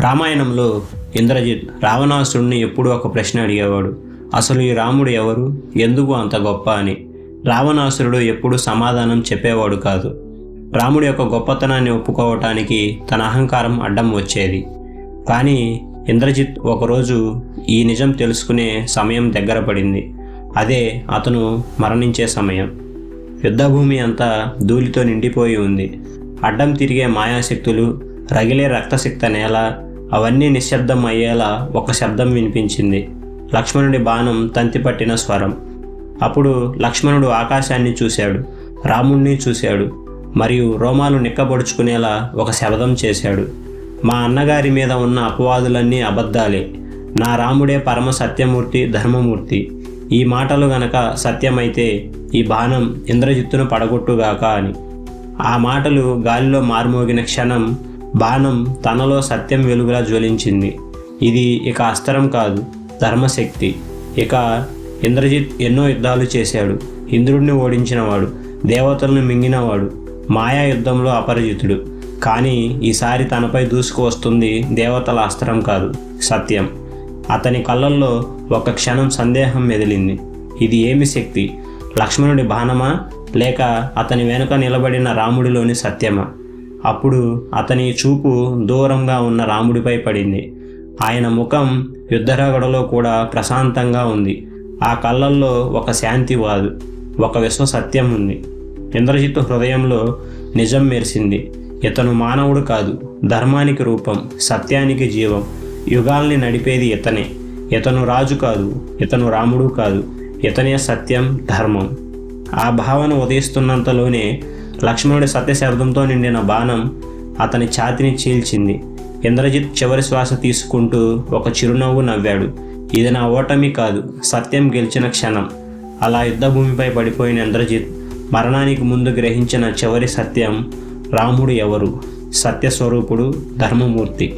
రామాయణంలో ఇంద్రజిత్ రావణాసురుడిని ఎప్పుడూ ఒక ప్రశ్న అడిగేవాడు. అసలు ఈ రాముడు ఎవరు? ఎందుకు అంత గొప్ప? అని. రావణాసురుడు ఎప్పుడూ సమాధానం చెప్పేవాడు కాదు. రాముడి యొక్క గొప్పతనాన్ని ఒప్పుకోవటానికి తన అహంకారం అడ్డం వచ్చేది. కానీ ఇంద్రజిత్ ఒకరోజు ఈ నిజం తెలుసుకునే సమయం దగ్గర పడింది. అదే అతను మరణించే సమయం. యుద్ధభూమి అంతా ధూళితో నిండిపోయి ఉంది. అడ్డం తిరిగే మాయాశక్తులు రగిలే రక్తసిక్త నేల అవన్నీ నిశ్శబ్దం అయ్యేలా ఒక శబ్దం వినిపించింది. లక్ష్మణుడి బాణం తంతిపట్టిన స్వరం. అప్పుడు లక్ష్మణుడు ఆకాశాన్ని చూశాడు రాముణ్ణి చూశాడు మరియు రోమాలు నిక్కబొడుచుకునేలా ఒక శబ్దం చేశాడు. మా అన్నగారి మీద ఉన్న అపవాదులన్నీ అబద్ధాలే. నా రాముడే పరమ సత్యమూర్తి ధర్మమూర్తి. ఈ మాటలు గనక సత్యమైతే ఈ బాణం ఇంద్రజిత్తును పడగొట్టుగాక అని. ఆ మాటలు గాలిలో మారుమోగిన క్షణం బాణం తనలో సత్యం వెలుగులా జ్వలించింది. ఇది ఇక అస్త్రం కాదు ధర్మశక్తి. ఇక ఇంద్రజిత్ ఎన్నో యుద్ధాలు చేశాడు. ఇంద్రుడిని ఓడించినవాడు దేవతలను మింగినవాడు మాయా యుద్ధంలో అపరిజితుడు. కానీ ఈసారి తనపై దూసుకు వస్తుంది దేవతల అస్త్రం కాదు సత్యం. అతని కళ్ళల్లో ఒక క్షణం సందేహం మెదిలింది. ఇది ఏమి శక్తి? లక్ష్మణుడి బాణమా? లేక అతని వెనుక నిలబడిన రాముడిలోని సత్యమా? అప్పుడు అతని చూపు దూరంగా ఉన్న రాముడిపై పడింది. ఆయన ముఖం యుద్ధరగడలో కూడా ప్రశాంతంగా ఉంది. ఆ కళ్ళల్లో ఒక శాంతి వాదు ఒక విశ్వ సత్యం ఉంది. ఇంద్రజిత్తు హృదయంలో నిజం మెరిసింది. ఇతను మానవుడు కాదు ధర్మానికి రూపం సత్యానికి జీవం. యుగాల్ని నడిపేది ఇతనే. ఇతను రాజు కాదు ఇతను రాముడు కాదు ఇతనే సత్యం ధర్మం. ఆ భావన ఉదయిస్తున్నంతలోనే లక్ష్మణుడి సత్యశబ్దంతో నిండిన బాణం అతని ఛాతిని చీల్చింది. ఇంద్రజిత్ చివరి శ్వాస తీసుకుంటూ ఒక చిరునవ్వు నవ్వాడు. ఇది నా ఓటమి కాదు సత్యం గెలిచిన క్షణం. అలా యుద్ధభూమిపై పడిపోయిన ఇంద్రజిత్ మరణానికి ముందు గ్రహించిన చివరి సత్యం రాముడు ఎవరు? సత్యస్వరూపుడు ధర్మమూర్తి.